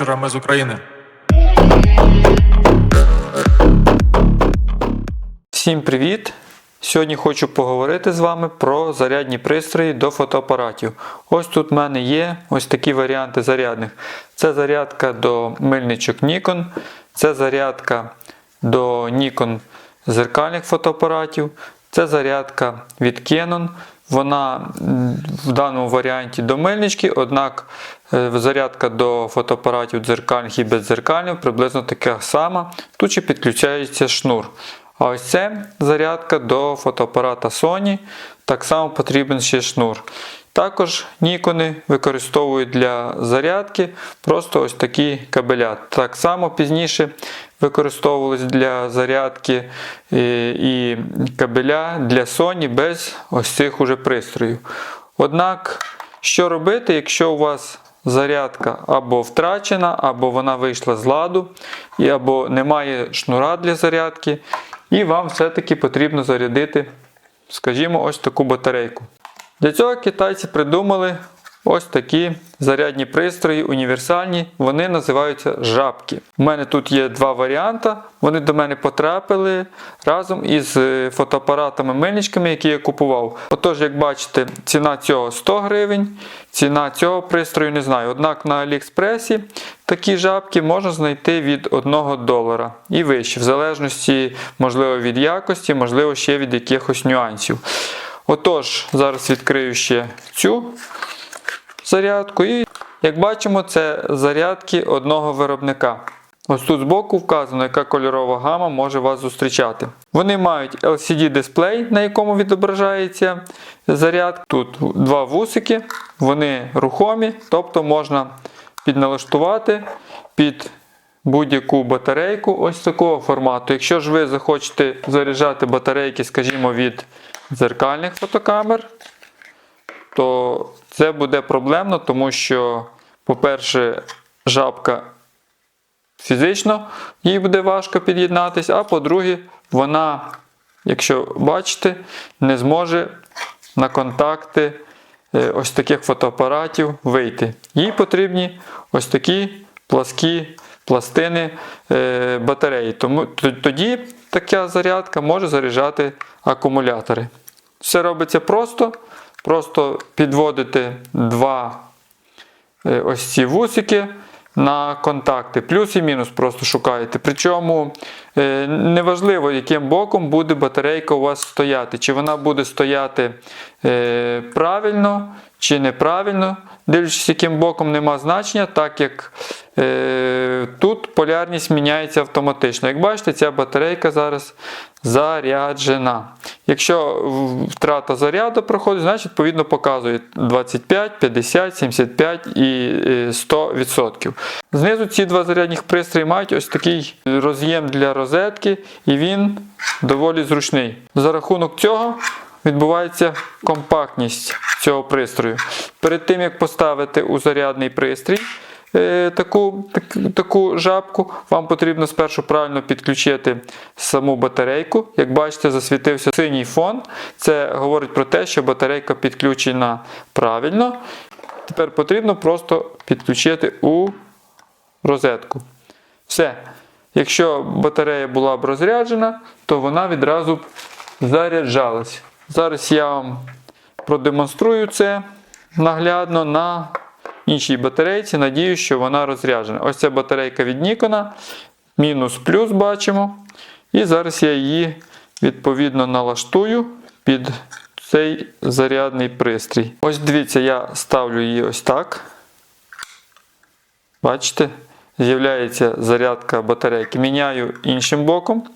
вечора. З України. Всім привіт! Сьогодні хочу поговорити з вами про зарядні пристрої до фотоапаратів. Ось тут в мене є ось такі варіанти зарядних. Це зарядка до мильничок Nikon, це зарядка до Nikon зеркальних фотоапаратів, це зарядка від Canon. Вона в даному варіанті до мильнички, однак е, зарядка до фотоапаратів дзеркальних і бездзеркальних приблизно така сама. Тут ще підключається шнур. А ось це зарядка до фотоапарата Sony. Так само потрібен ще шнур. Також Nikon використовують для зарядки просто ось такі кабеля. Так само пізніше використовувались для зарядки е, і кабеля для Sony без ось цих уже пристроїв. Однак, що робити, якщо у вас зарядка або втрачена, або вона вийшла з ладу, або немає шнура для зарядки, і вам все-таки потрібно зарядити, скажімо, ось таку батарейку. Для цього китайці придумали ось такі зарядні пристрої, універсальні, вони називаються жабки. У мене тут є два варіанти. Вони до мене потрапили разом із е, фотоапаратами-мильничками, які я купував. Отож, як бачите, ціна цього 100 гривень, ціна цього пристрою не знаю. Однак на Аліекспресі такі жабки можна знайти від 1 долара і вище, в залежності, можливо, від якості, можливо, ще від якихось нюансів. Отож, зараз відкрию ще цю зарядку. І, як бачимо, це зарядки одного виробника. Ось тут збоку вказано, яка кольорова гама може вас зустрічати. Вони мають LCD-дисплей, на якому відображається заряд. Тут два вусики, вони рухомі, тобто можна підналаштувати під будь-яку батарейку ось такого формату. Якщо ж ви захочете заряджати батарейки, скажімо, від дзеркальних фотокамер, то це буде проблемно, тому що, по-перше, жабка фізично їй буде важко під'єднатися, а по-друге, вона, якщо бачите, не зможе на контакти е, ось таких фотоапаратів вийти. Їй потрібні ось такі пласкі пластини е, батареї. Тому тоді така зарядка може заряджати акумулятори. Все робиться просто. Просто підводите два е, ось ці вусики на контакти. Плюс і мінус просто шукаєте. Причому е, неважливо, яким боком буде батарейка у вас стояти. Чи вона буде стояти е, правильно, чи неправильно. Дивлячись, яким боком нема значення, так як е, тут полярність міняється автоматично. Як бачите, ця батарейка зараз заряджена. Якщо втрата заряду проходить, значить відповідно показує 25, 50, 75 і е, 100%. Знизу ці два зарядних пристрої мають ось такий роз'єм для розетки, і він доволі зручний. За рахунок цього відбувається компактність цього пристрою. Перед тим як поставити у зарядний пристрій е, таку, так- таку жабку, вам потрібно спершу правильно підключити саму батарейку. Як бачите, засвітився синій фон. Це говорить про те, що батарейка підключена правильно. Тепер потрібно просто підключити у розетку. Все. Якщо батарея була б розряджена, то вона відразу б заряджалась. Зараз я вам продемонструю це наглядно на іншій батарейці. Надію, що вона розряджена. Ось ця батарейка від Nikon. Мінус плюс бачимо. І зараз я її відповідно налаштую під цей зарядний пристрій. Ось дивіться, я ставлю її ось так. Бачите, з'являється зарядка батарейки. Міняю іншим боком.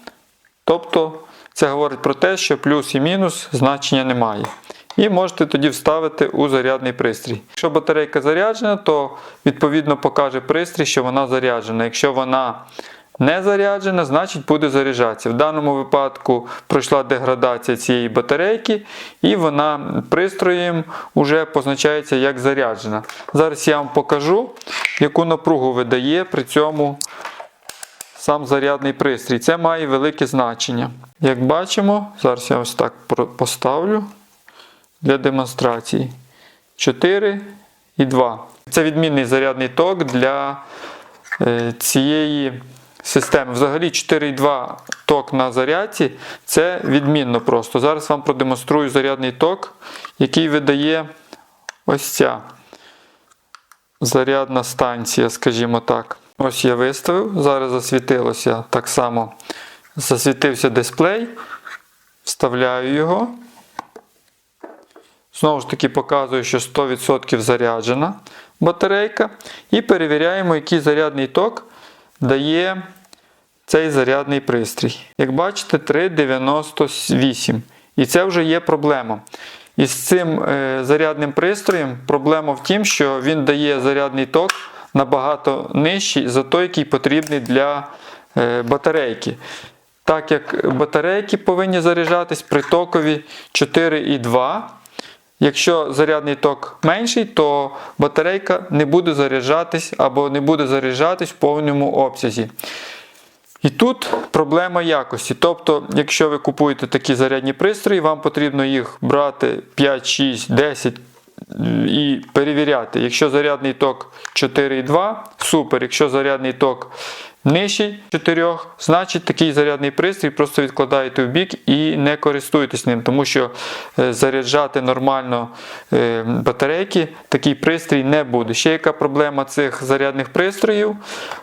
Тобто це говорить про те, що плюс і мінус значення немає. І можете тоді вставити у зарядний пристрій. Якщо батарейка заряджена, то відповідно покаже пристрій, що вона заряджена. Якщо вона не заряджена, значить буде заряджатися. В даному випадку пройшла деградація цієї батарейки, і вона пристроєм вже позначається як заряджена. Зараз я вам покажу, яку напругу видає при цьому сам зарядний пристрій. Це має велике значення. Як бачимо, зараз я ось так поставлю для демонстрації. 4 і 2. Це відмінний зарядний ток для е, цієї системи. Взагалі 4,2 ток на зарядці це відмінно просто. Зараз вам продемонструю зарядний ток, який видає ось ця зарядна станція, скажімо так. Ось я виставив, зараз засвітилося так само. Засвітився дисплей, вставляю його. Знову ж таки, показую, що 100% заряджена батарейка. І перевіряємо, який зарядний ток дає цей зарядний пристрій. Як бачите, 3,98. І це вже є проблема. І з цим е, зарядним пристроєм проблема в тім, що він дає зарядний ток набагато нижчий за той, який потрібний для е, батарейки. Так як батарейки повинні заряджатись при токові 4,2. Якщо зарядний ток менший, то батарейка не буде заряджатись або не буде заряджатись в повному обсязі. І тут проблема якості. Тобто, якщо ви купуєте такі зарядні пристрої, вам потрібно їх брати 5, 6, 10 і перевіряти. Якщо зарядний ток 4,2, супер. Якщо зарядний ток нижчий 4, значить такий зарядний пристрій просто відкладаєте в бік і не користуєтесь ним, тому що е, заряджати нормально е, батарейки такий пристрій не буде. Ще яка проблема цих зарядних пристроїв?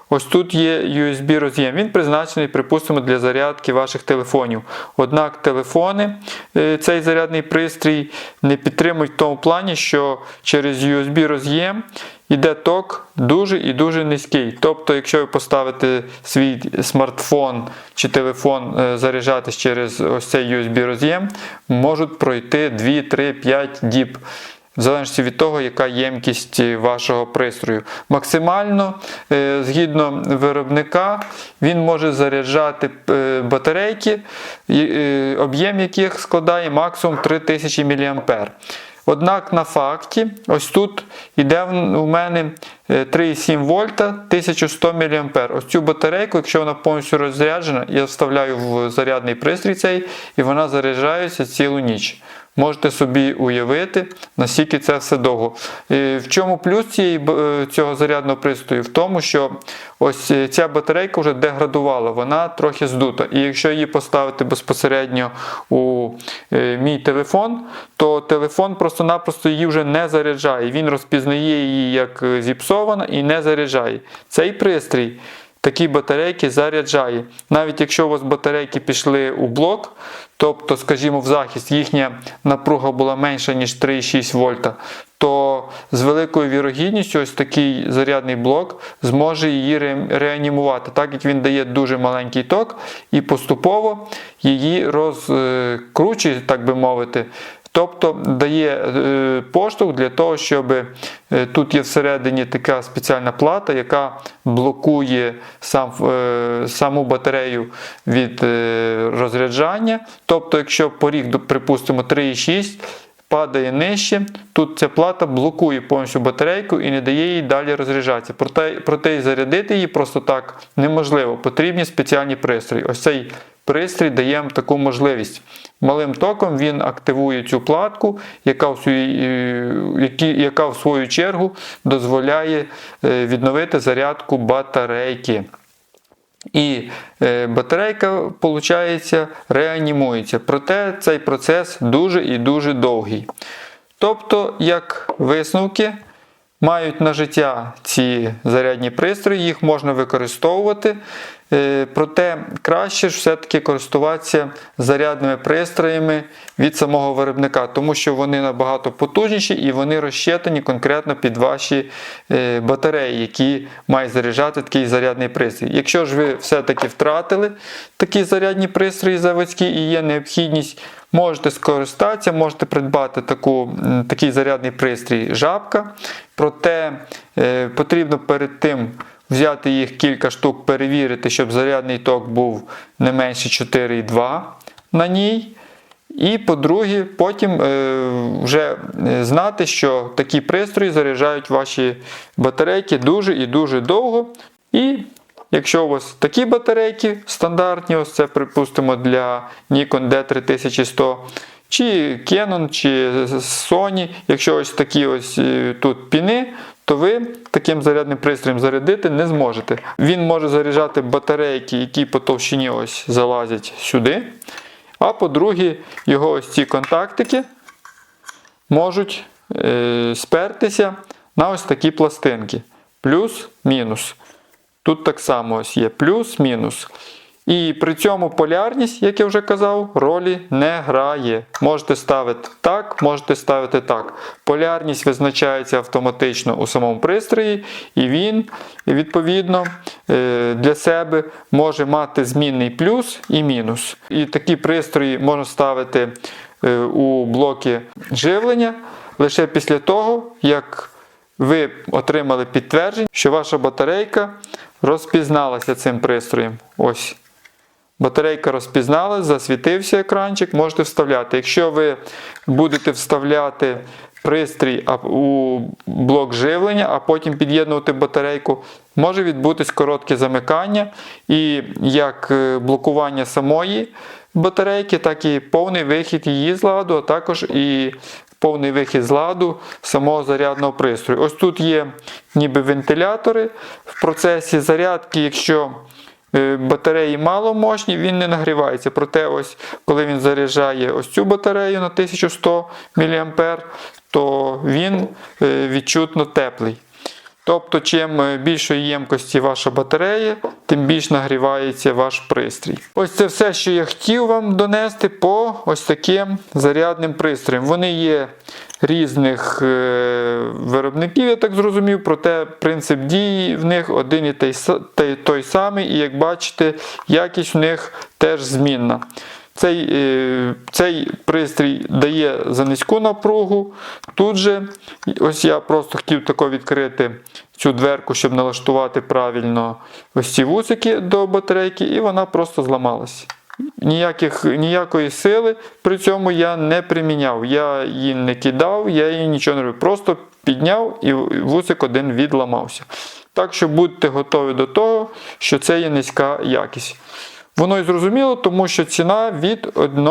Ось тут є USB роз'єм. Він призначений, припустимо, для зарядки ваших телефонів. Однак телефони, е, цей зарядний пристрій не підтримують в тому плані, що через USB роз'єм йде ток дуже і дуже низький. Тобто, якщо ви поставите свій смартфон чи телефон е, заряджатись через ось цей USB роз'єм, можуть пройти 2, 3, 5 діб. В залежності від того, яка ємкість вашого пристрою. Максимально, е, згідно виробника, він може заряджати е, батарейки, об'єм яких складає максимум 3000 мА. Однак на факті, ось тут йде у мене 3,7 вольта 1100 мА. Ось цю батарейку, якщо вона повністю розряджена, я вставляю в зарядний пристрій цей і вона заряджається цілу ніч. Можете собі уявити, наскільки це все довго. І В чому плюс цієї, е, цього зарядного пристрою? В тому, що ось ця батарейка вже деградувала, вона трохи здута. І якщо її поставити безпосередньо у е, мій телефон, то телефон просто-напросто її вже не заряджає. Він розпізнає її як зіпсована і не заряджає. Цей пристрій. Такі батарейки заряджає. Навіть якщо у вас батарейки пішли у блок, тобто, скажімо, в захист їхня напруга була менша, ніж 3,6 вольта, то з великою вірогідністю ось такий зарядний блок зможе її реанімувати, так як він дає дуже маленький ток і поступово її розкручує, так би мовити. Тобто дає е, поштовх для того, щоб е, тут є всередині така спеціальна плата, яка блокує сам, е, саму батарею від розряджання. Тобто, якщо поріг, припустимо, 3,6. Падає нижче, тут ця плата блокує повністю батарейку і не дає їй далі розряджатися. Проте, проте зарядити її просто так неможливо. Потрібні спеціальні пристрої. Ось цей пристрій дає таку можливість. Малим током він активує цю платку, яка в свою, яка в свою чергу дозволяє е, відновити зарядку батарейки. І е, батарейка, виходить, реанімується. Проте цей процес дуже і дуже довгий. Тобто, як висновки, мають на життя ці зарядні пристрої, їх можна використовувати. Е, проте краще ж все-таки користуватися зарядними пристроями від самого виробника, тому що вони набагато потужніші і вони розчетені конкретно під ваші е, батареї, які мають заряджати такий зарядний пристрій. Якщо ж ви все-таки втратили такі зарядні пристрої заводські і є необхідність, можете скористатися, можете придбати таку, такий зарядний пристрій жабка. Проте е, потрібно перед тим взяти їх кілька штук, перевірити, щоб зарядний ток був не менше 4,2 на ній. І, по-друге, потім е, вже е, знати, що такі пристрої заряджають ваші батарейки дуже і дуже довго. І якщо у вас такі батарейки стандартні, ось це, припустимо, для Nikon D3100, чи Canon, чи Sony, якщо ось такі ось е, тут піни, то ви таким зарядним пристроєм зарядити не зможете. Він може заряджати батарейки, які по товщині ось залазять сюди. А по-друге, його ось ці контактики можуть е, спертися на ось такі пластинки. Плюс-мінус. Тут так само ось є плюс-мінус. І при цьому полярність, як я вже казав, ролі не грає. Можете ставити так, можете ставити так. Полярність визначається автоматично у самому пристрої, і він, відповідно, е, для себе може мати змінний плюс і мінус. І такі пристрої можна ставити е, у блоки живлення лише після того, як ви отримали підтвердження, що ваша батарейка розпізналася цим пристроєм. Ось. Батарейка розпізналась, засвітився екранчик, можете вставляти. Якщо ви будете вставляти пристрій у блок живлення, а потім під'єднувати батарейку, може відбутись коротке замикання і як е, блокування самої батарейки, так і повний вихід її з ладу, а також і повний вихід з ладу самого зарядного пристрою. Ось тут є ніби вентилятори в процесі зарядки, якщо батареї маломощні, він не нагрівається. Проте, ось, коли він заряджає ось цю батарею на 1100 мА, то він е, відчутно теплий. Тобто, чим е, більшої ємкості ваша батарея, тим більш нагрівається ваш пристрій. Ось це все, що я хотів вам донести по ось таким зарядним пристроям. Вони є різних е, виробників, я так зрозумів, проте принцип дії в них один і той, той, той самий, і як бачите, якість в них теж змінна. Цей, е, цей пристрій дає за низьку напругу. Тут же, ось я просто хотів тако відкрити цю дверку, щоб налаштувати правильно ось ці вусики до батарейки, і вона просто зламалась. Ніяких, ніякої сили при цьому я не приміняв. Я її не кидав, я її нічого не робив. Просто підняв і вусик один відламався. Так що будьте готові до того, що це є низька якість. Воно і зрозуміло, тому що ціна від 1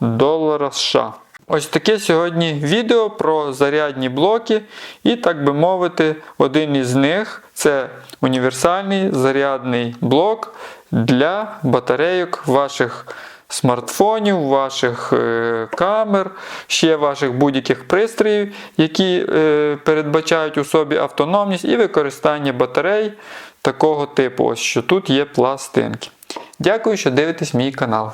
долара США. Ось таке сьогодні відео про зарядні блоки, і, так би мовити, один із них це універсальний зарядний блок для батарейок ваших смартфонів, ваших е, камер, ще ваших будь-яких пристроїв, які е, передбачають у собі автономність і використання батарей такого типу, ось що тут є пластинки. Дякую, що дивитесь мій канал.